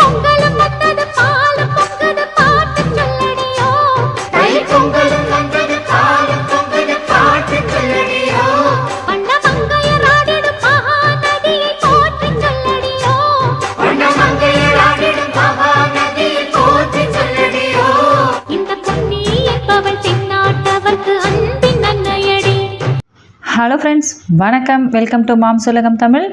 பொங்கலும் hello friends வணக்கம். Welcome to mom சுலகம் தமிழ்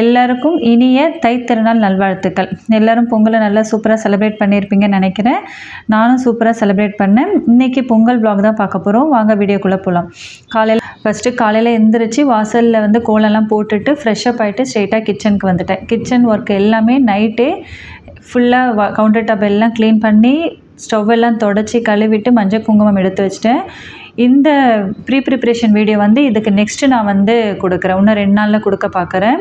எல்லாருக்கும் இனிய தைத்திருநாள் நல்வாழ்த்துக்கள். எல்லோரும் பொங்கலை நல்லா சூப்பராக செலிப்ரேட் பண்ணியிருப்பீங்கன்னு நினைக்கிறேன். நானும் சூப்பராக செலிப்ரேட் பண்ணேன். இன்றைக்கி பொங்கல் பிளாக் தான் பார்க்க போகிறோம் வாங்க வீடியோக்குள்ளே போகலாம் காலையில் ஃபஸ்ட்டு காலையில் எழுந்திரிச்சு வாசலில் வந்து கோலெல்லாம் போட்டுட்டு ஃப்ரெஷ்ஷப் ஆகிட்டு ஸ்ட்ரெயிட்டாக கிச்சனுக்கு வந்துட்டேன். கிச்சன் ஒர்க் எல்லாமே நைட்டே ஃபுல்லாக கவுண்டர் டாப் எல்லாம் க்ளீன் பண்ணி ஸ்டவ் எல்லாம் தொடச்சி கழுவிட்டு மஞ்சள் குங்குமம் எடுத்து வச்சிட்டேன். இந்த ப்ரீ ப்ரிப்ரேஷன் வீடியோ வந்து இதுக்கு நெக்ஸ்ட்டு நான் வந்து கொடுக்குறேன். இன்னும் ரெண்டு நாளில் கொடுக்க பார்க்குறேன்.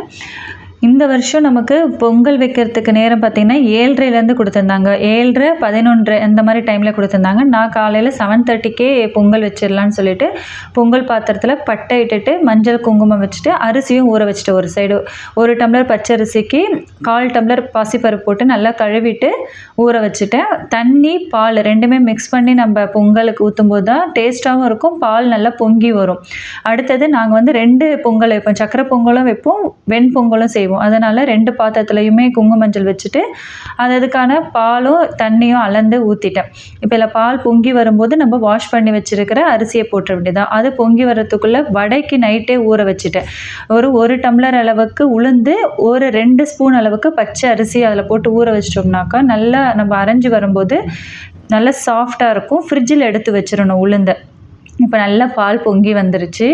இந்த வருஷம் நமக்கு பொங்கல் வைக்கிறதுக்கு நேரம் பார்த்திங்கன்னா ஏழ்ரைலேருந்து கொடுத்துருந்தாங்க. ஏழ்ரை பதினொன்று இந்த மாதிரி டைமில் கொடுத்துருந்தாங்க. நான் காலையில் செவன் தேர்ட்டிக்கே பொங்கல் வச்சிடலான்னு சொல்லிட்டு பொங்கல் பாத்திரத்தில் பட்டை இட்டுட்டு மஞ்சள் குங்குமம் வச்சுட்டு அரிசியும் ஊற வச்சுட்டு ஒரு சைடு ஒரு டம்ளர் பச்சரிசிக்கு கால் டம்ளர் பாசிப்பருப்பு போட்டு நல்லா கழுவிட்டு ஊற வச்சுட்டேன் தண்ணி பால் ரெண்டுமே மிக்ஸ் பண்ணி நம்ம பொங்கலுக்கு ஊற்றும் போது தான் டேஸ்ட்டாகவும் இருக்கும் பால் நல்லா பொங்கி வரும். அடுத்தது நாங்கள் வந்து ரெண்டு பொங்கல் வைப்போம். சக்கரை பொங்கலும் வைப்போம் வெண்பொங்கலும் செய்வோம். அதனால் ரெண்டு பாத்திரத்துலையுமே குங்குமஞ்சள் வச்சுட்டு அது அதுக்கான பாலும் தண்ணியும் அளந்து ஊற்றிட்டேன் இப்போ இதில் பால் பொங்கி வரும்போது நம்ம வாஷ் பண்ணி வச்சுருக்கிற அரிசியை போட்டுற வேண்டியதான் அது பொங்கி வர்றதுக்குள்ளே வடைக்கு நைட்டே ஊற வச்சுட்டேன். ஒரு ஒரு டம்ளர் அளவுக்கு உளுந்து ஒரு ரெண்டு ஸ்பூன் அளவுக்கு பச்சை அரிசி அதில் போட்டு ஊற வச்சிட்டோம்னாக்கா நல்லா நம்ம அரைஞ்சு வரும்போது நல்லா சாஃப்டாக இருக்கும். ஃப்ரிட்ஜில் எடுத்து வச்சிடணும் உளுந்தை. இப்போ நல்லா பால் பொங்கி வந்துருச்சு.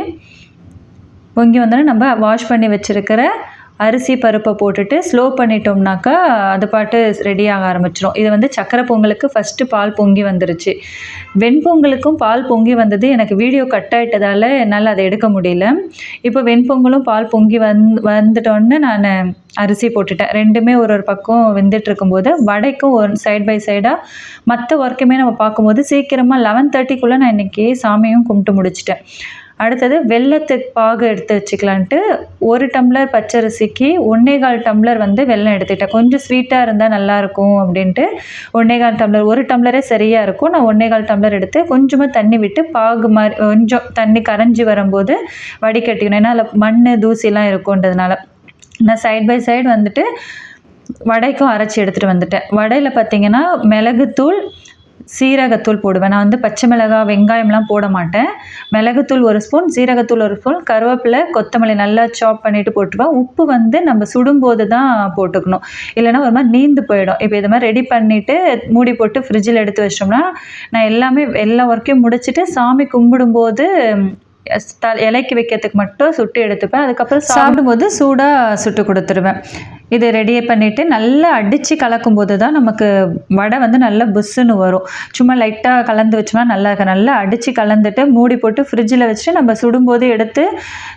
பொங்கி வந்தோடனே நம்ம வாஷ் பண்ணி வச்சுருக்கிற அரிசி பருப்பை போட்டுட்டு ஸ்லோ பண்ணிட்டோம்னாக்கா அது பாட்டு ரெடி ஆக ஆரம்பிச்சிடும் இது வந்து சக்கரை பொங்கலுக்கு ஃபஸ்ட்டு பால் பொங்கி வந்துருச்சு. வெண்பொங்கலுக்கும் பால் பொங்கி வந்தது. எனக்கு வீடியோ கட் ஆகிட்டதால என்னால் அதை எடுக்க முடியல. இப்போ வெண்பொங்கலும் பால் பொங்கி வந் வந்துட்டோன்னு நான் அரிசி போட்டுட்டேன். ரெண்டுமே ஒரு ஒரு பக்கம் வெந்துட்டு இருக்கும்போது வடைக்கும் ஒரு சைட் பை சைடாக மற்ற ஒர்க்குமே நம்ம பார்க்கும்போது சீக்கிரமாக லெவன் தேர்ட்டிக்குள்ளே நான் இன்றைக்கி சாமியும் கும்பிட்டு முடிச்சிட்டேன். அடுத்தது வெள்ளத்துக்கு பாகு எடுத்து வச்சுக்கலான்ட்டு ஒரு டம்ளர் பச்சரிசிக்கு ஒன்றே கால் டம்ளர் வந்து வெல்லம் எடுத்துக்கிட்டேன். கொஞ்சம் ஸ்வீட்டாக இருந்தால் நல்லாயிருக்கும் அப்படின்ட்டு ஒன்றே கால் டம்ளர் ஒரு டம்ளரே சரியாக இருக்கும். நான் ஒன்றே கால் டம்ளர் எடுத்து கொஞ்சமாக தண்ணி விட்டு பாகு மாதிரி கொஞ்சம் தண்ணி கரைஞ்சி வரும்போது வடிகட்டிக்கணும். ஏன்னா அதில் மண் தூசிலாம் இருக்குன்றதுனால நான் சைட் பை சைடு வந்துட்டு வடைக்கும் அரைச்சி எடுத்துகிட்டு வந்துட்டேன். வடையில் பார்த்தீங்கன்னா மிளகுத்தூள் சீரகத்தூள் போடுவேன். நான் வந்து பச்சை மிளகாய் வெங்காயம்லாம் போட மாட்டேன். மிளகுத்தூள் ஒரு ஸ்பூன் சீரகத்தூள் ஒரு ஸ்பூன் கருவேப்பிலை கொத்தமல்லி நல்லா சாப் பண்ணிவிட்டு போட்டுருவேன். உப்பு வந்து நம்ம சுடும்போது தான் போட்டுக்கணும். இல்லைன்னா ஒரு மாதிரி நீந்து போயிடும். இப்போ இது மாதிரி ரெடி பண்ணிவிட்டு மூடி போட்டு ஃப்ரிட்ஜில் எடுத்து வச்சிட்டோம்னா நான் எல்லாமே எல்லா ஒர்க்கையும் முடிச்சுட்டு சாமி கும்பிடும்போது த இலைக்கு வைக்கிறதுக்கு மட்டும் சுட்டு எடுத்துப்பேன். அதுக்கப்புறம் சாப்பிடும்போது சூடாக சுட்டு கொடுத்துருவேன். இது ரெடி பண்ணிவிட்டு நல்லா அடித்து கலக்கும்போது தான் நமக்கு வடை வந்து நல்லா புஸ்ஸுன்னு வரும். சும்மா லைட்டாக கலந்து வச்சோம்னா நல்லா நல்லா அடித்து கலந்துட்டு மூடி போட்டு ஃப்ரிட்ஜில் வச்சுட்டு நம்ம சுடும்போது எடுத்து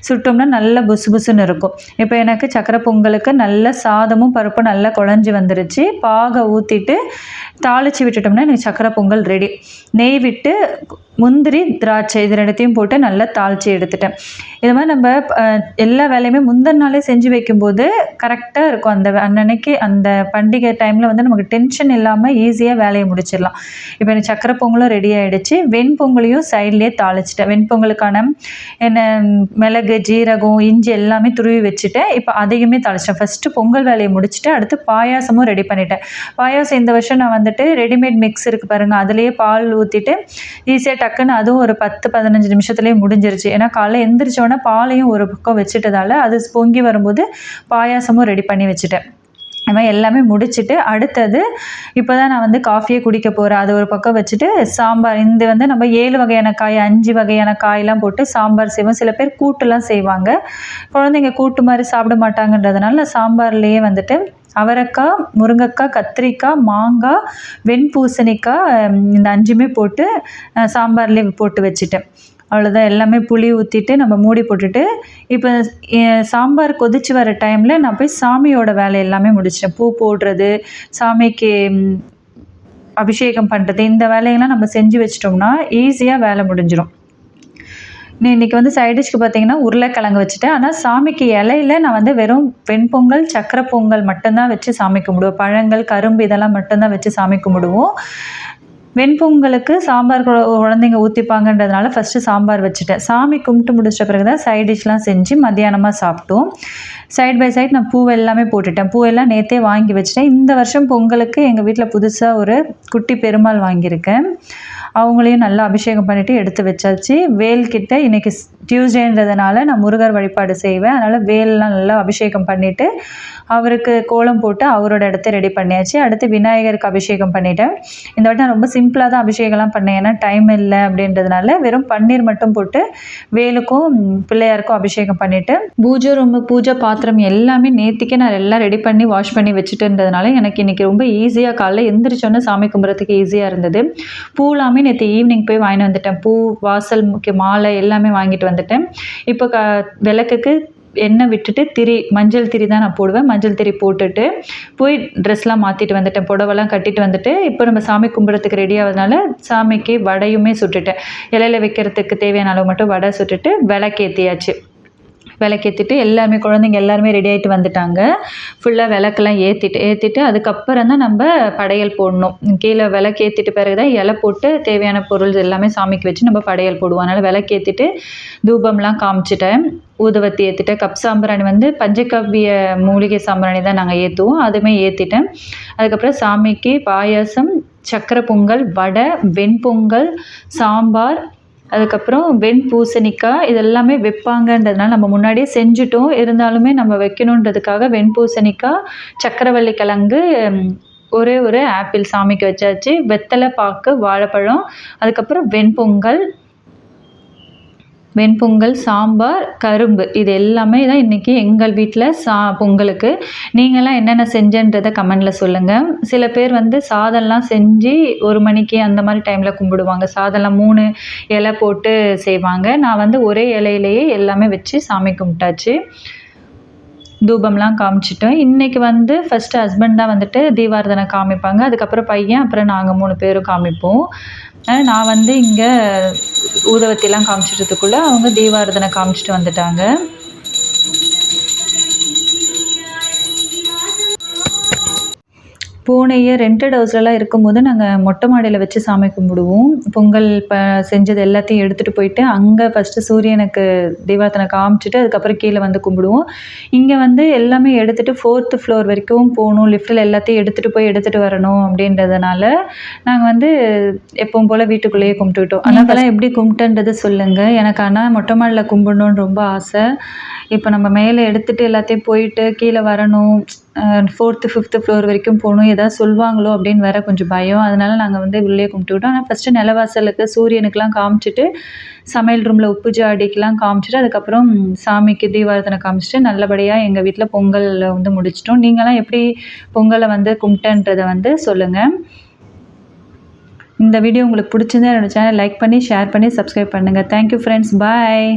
சுட்டோம்னா நல்லா புசு புசுன்னு இருக்கும். இப்போ எனக்கு சக்கரை பொங்கலுக்கு நல்ல சாதமும் பருப்பும் நல்லா குழஞ்சி வந்துருச்சு. பாகை ஊற்றிட்டு தாளித்து விட்டுட்டோம்னா எனக்கு சக்கரை பொங்கல் ரெடி நெய் விட்டு முந்திரி திராட்சை இது ரெண்டுத்தையும் போட்டு நல்லா தாளித்து எடுத்துட்டேன். இது மாதிரி நம்ம எல்லா வேலையுமே முந்தின நாளே செஞ்சு வைக்கும்போது கரெக்டாக இருக்கும். அந்த அன்னன்னைக்கு அந்த பண்டிகை டைமில் வந்து நமக்கு டென்ஷன் இல்லாமல் ஈஸியாக வேலையை முடிச்சிடலாம். இப்போ எனக்கு சக்கரை பொங்கலும் ரெடி ஆகிடுச்சு வெண்பொங்கலையும் சைட்லேயே தாளிச்சிட்டேன். வெண்பொங்கலுக்கான என்ன மிளகு ஜீரகம் இஞ்சி எல்லாமே துருவி வச்சுட்டேன். இப்போ அதையுமே தாளிச்சிட்டேன். ஃபஸ்ட்டு பொங்கல் வேலையை முடிச்சுட்டு அடுத்து பாயாசமும் ரெடி பண்ணிட்டேன். பாயாசம் இந்த வருஷம் நான் வந்துட்டு ரெடிமேட் மிக்ஸ் இருக்குது பாருங்கள் அதுலேயே பால் ஊற்றிட்டு ஈஸியாக டக்குன்னு அதுவும் ஒரு பத்து பதினஞ்சு நிமிஷத்துலேயே முடிஞ்சிருச்சு. ஏன்னா காலைல எழுந்திரிச்சோன்னே பாலையும் ஒரு பக்கம் வச்சுட்டதால அது பொங்கி வரும்போது பாயாசமும் ரெடி பண்ணி வச்சுட்டேன். அது மாதிரி எல்லாமே முடிச்சுட்டு அடுத்தது இப்போ தான் நான் வந்து காஃபியே குடிக்க போகிறேன் அது ஒரு பக்கம் வச்சுட்டு சாம்பார். இந்த வந்து நம்ம ஏழு வகையான காய் அஞ்சு வகையான காயெல்லாம் போட்டு சாம்பார் செய்வோம். சில பேர் கூட்டுலாம் செய்வாங்க. குழந்தைங்க கூட்டு மாதிரி சாப்பிட மாட்டாங்கன்றதுனால நான் சாம்பார்லேயே வந்துட்டு அவரைக்காய் முருங்கைக்காய் கத்திரிக்காய் மாங்காய் வெண்பூசணிக்காய் இந்த அஞ்சுமே போட்டு சாம்பார்லேயே போட்டு வச்சுட்டேன். அவ்வளோதான் எல்லாமே புளி ஊற்றிட்டு நம்ம மூடி போட்டுட்டு இப்போ சாம்பார் கொதிச்சு வர டைமில் நான் போய் சாமியோட வேலை எல்லாமே முடிச்சிட்டேன். பூ போடுறது சாமிக்கு அபிஷேகம் பண்ணுறது இந்த வேலையெல்லாம் நம்ம செஞ்சு வச்சிட்டோம்னா ஈஸியாக வேலை முடிஞ்சிடும் நான் இன்றைக்கி வந்து சைடிஷ்க்கு பார்த்தீங்கன்னா உருளைக்கிழங்கு வச்சுட்டேன். ஆனால் சாமிக்கு இலையில நான் வந்து வெறும் வெண்பொங்கல் சக்கரை பொங்கல் மட்டும்தான் வச்சு சாமி கும்பிடுவோம் பழங்கள் கரும்பு இதெல்லாம் மட்டும்தான் வச்சு சாமி கும்பிடுவோம். வெண்பொங்கலுக்கு சாம்பார் குழந்தைங்க ஊற்றிப்பாங்கன்றதுனால ஃபஸ்ட்டு சாம்பார் வச்சுட்டேன். சாமி கும்பிட்டு முடிச்சிட்ட பிறகு தான் சைட் டிஷ்லாம் செஞ்சு மத்தியானமாக சாப்பிட்டோம். சைட் பை சைட் நான் பூ எல்லாமே போட்டுட்டேன். பூவெல்லாம் நேற்றே வாங்கி வச்சுட்டேன். இந்த வருஷம் பொங்கலுக்கு எங்கள் வீட்டில் புதுசாக ஒரு குட்டி பெருமாள் வாங்கியிருக்கேன். அவங்களையும் நல்லா அபிஷேகம் பண்ணிவிட்டு எடுத்து வச்சாச்சு. வேல்கிட்ட இன்றைக்கி டியூஸ்டேன்றதுனால நான் முருகர் வழிபாடு செய்வேன். அதனால் வேல்லாம் நல்லா அபிஷேகம் பண்ணிவிட்டு அவருக்கு கோலம் போட்டு அவரோட இடத்த ரெடி பண்ணியாச்சு. அடுத்து விநாயகருக்கு அபிஷேகம் பண்ணிட்டேன். இந்த வாட்டி நான் ரொம்ப சிம்பிளாக தான் அபிஷேகம்லாம் பண்ணேன். ஏன்னா டைம் இல்லை அப்படின்றதுனால வெறும் பன்னீர் மட்டும் போட்டு வேலுக்கும் பிள்ளையாருக்கும் அபிஷேகம் பண்ணிவிட்டு பூஜை ரூம் பூஜை பாத்திரம் எல்லாமே நேற்றுக்கே நான் எல்லாம் ரெடி பண்ணி வாஷ் பண்ணி வச்சுட்டுன்றதுனால எனக்கு இன்றைக்கி ரொம்ப ஈஸியாக காலைல எந்திரிச்சோன்னே சாமி கும்பிட்றதுக்கு ஈஸியாக இருந்தது. பூலாமே நேற்று ஈவினிங் போய் வாங்கிட்டு வந்துட்டேன். பூ வாசல் முக்கிய மாலை எல்லாமே வாங்கிட்டு வந்துட்டேன். இப்போ க விளக்குக்கு எண்ணெய் விட்டுட்டு திரி மஞ்சள் திரி தான் நான் போடுவேன். மஞ்சள் திரி போட்டுட்டு போய் ட்ரெஸ்லாம் மாற்றிட்டு வந்துட்டேன். புடவெல்லாம் கட்டிட்டு வந்துட்டு இப்போ நம்ம சாமி கும்பிட்றதுக்கு ரெடி ஆகுதுனால சாமிக்கு வடையுமே சுட்டுட்டேன். இலையில வைக்கிறதுக்கு தேவையான அளவு மட்டும் வடை சுட்டுட்டு விளக்கேற்றியாச்சு விளக்கேற்றிட்டு எல்லாருமே குழந்தைங்க எல்லாருமே ரெடி ஆகிட்டு வந்துட்டாங்க. ஃபுல்லாக விளக்கெல்லாம் ஏற்றிட்டு ஏற்றிட்டு அதுக்கப்புறம் தான் நம்ம படையல் போடணும். கீழே விளக்கேற்றிட்டு பிறகு தான் இலை போட்டு தேவையான பொருள் எல்லாமே சாமிக்கு வச்சு நம்ம படையல் போடுவோம். அதனால் விளக்கேற்றிட்டு தூபம்லாம் காமிச்சிட்டேன். ஊதுவத்தி ஏற்றிட்டேன் கப் சாம்பிராணி வந்து பஞ்சகவ்ய மூலிகை சாம்பிராணி தான் நாங்கள் ஏற்றுவோம் அதுவுமே ஏற்றிட்டேன் அதுக்கப்புறம் சாமிக்கு பாயாசம் சக்கரை பொங்கல் வடை வெண்பொங்கல் சாம்பார் அதுக்கப்புறம் வெண் பூசணிக்காய் இதெல்லாமே வைப்பாங்கன்றதுனால நம்ம முன்னாடியே செஞ்சுட்டோம். இருந்தாலுமே நம்ம வைக்கணுன்றதுக்காக வெண் பூசணிக்காய் சக்கரவள்ளி கிழங்கு ஒரே ஒரு ஆப்பிள் சாமிக்கு வச்சாச்சு. வெத்தலை பாக்கு வாழைப்பழம் அதுக்கப்புறம் வெண்பொங்கல் வெண்பொங்கல் சாம்பார் கரும்பு இது எல்லாமே தான் இன்றைக்கி எங்கள் வீட்டில் சா பொங்கலுக்கு. நீங்களாம் என்னென்ன செஞ்சன்றதை கமெண்டில் சொல்லுங்கள் சில பேர் வந்து சாதம்லாம் செஞ்சு ஒரு மணிக்கு அந்த மாதிரி டைமில் கும்பிடுவாங்க. சாதம்லாம் மூணு இலை போட்டு செய்வாங்க. நான் வந்து ஒரே இலையிலேயே எல்லாமே வச்சு சாமி கும்பிட்டாச்சு. தூபம்லாம் காமிச்சிட்டோம். இன்றைக்கி வந்து ஃபஸ்ட்டு ஹஸ்பண்ட் தான் வந்துட்டு தீபாரதனை காமிப்பாங்க. அதுக்கப்புறம் பையன் அப்புறம் நாங்கள் மூணு பேரும் காமிப்போம். நான் வந்து இங்கே ஊதவத்திலாம் காமிச்சிட்டதுக்குள்ளே அவங்க தீபாரதனை காமிச்சிட்டு வந்துட்டாங்க. போன இயர் ரெண்டட் ஹவுஸ்லலாம் இருக்கும்போது நாங்கள் மொட்டை மாடியில் வச்சு சாமி கும்பிடுவோம். பொங்கல் ப செஞ்சது எல்லாத்தையும் எடுத்துகிட்டு போயிட்டு அங்கே ஃபஸ்ட்டு சூரியனுக்கு தீபாரத்தனை காமிச்சிட்டு அதுக்கப்புறம் கீழே வந்து கும்பிடுவோம். இங்கே வந்து எல்லாமே எடுத்துகிட்டு ஃபோர்த்து ஃப்ளோர் வரைக்கும் போகணும். லிஃப்ட்டில் எல்லாத்தையும் எடுத்துகிட்டு போய் எடுத்துகிட்டு வரணும் அப்படின்றதுனால நாங்கள் வந்து எப்பவும் போல் வீட்டுக்குள்ளேயே கும்பிட்டுக்கிட்டோம். ஆனால் எப்படி கும்பிட்டேன்றது சொல்லுங்கள் எனக்கு ஆனால் மொட்டை மாடியில் கும்பிடணுன்னு ரொம்ப ஆசை. இப்போ நம்ம மேலே எடுத்துகிட்டு எல்லாத்தையும் போயிட்டு கீழே வரணும். ஃபோர்த்து ஃபிஃப்த்து ஃப்ளோர் வரைக்கும் போகணும். ஏதாவது சொல்லுவாங்களோ அப்படின்னு வேற கொஞ்சம் பயம். அதனால நாங்கள் வந்து உள்ளே கும்பிட்டுக்கிட்டோம் ஆனால் ஃபஸ்ட்டு நிலவாசலுக்கு சூரியனுக்கெலாம் காமிச்சிட்டு சமையல் ரூமில் உப்பு ஜாடிக்கெலாம் காமிச்சிட்டு அதுக்கப்புறம் சாமிக்கு தீபாரதனை காமிச்சிட்டு நல்லபடியாக எங்கள் வீட்டில் பொங்கல் வந்து முடிச்சிட்டோம். நீங்களாம் எப்படி பொங்கலை வந்து கும்பிட்டன்றதை வந்து சொல்லுங்கள் இந்த வீடியோ உங்களுக்கு பிடிச்சிருந்தா என்னோட சேனல் லைக் பண்ணி ஷேர் பண்ணி சப்ஸ்கிரைப் பண்ணுங்கள் தேங்க்யூ ஃப்ரெண்ட்ஸ் பாய்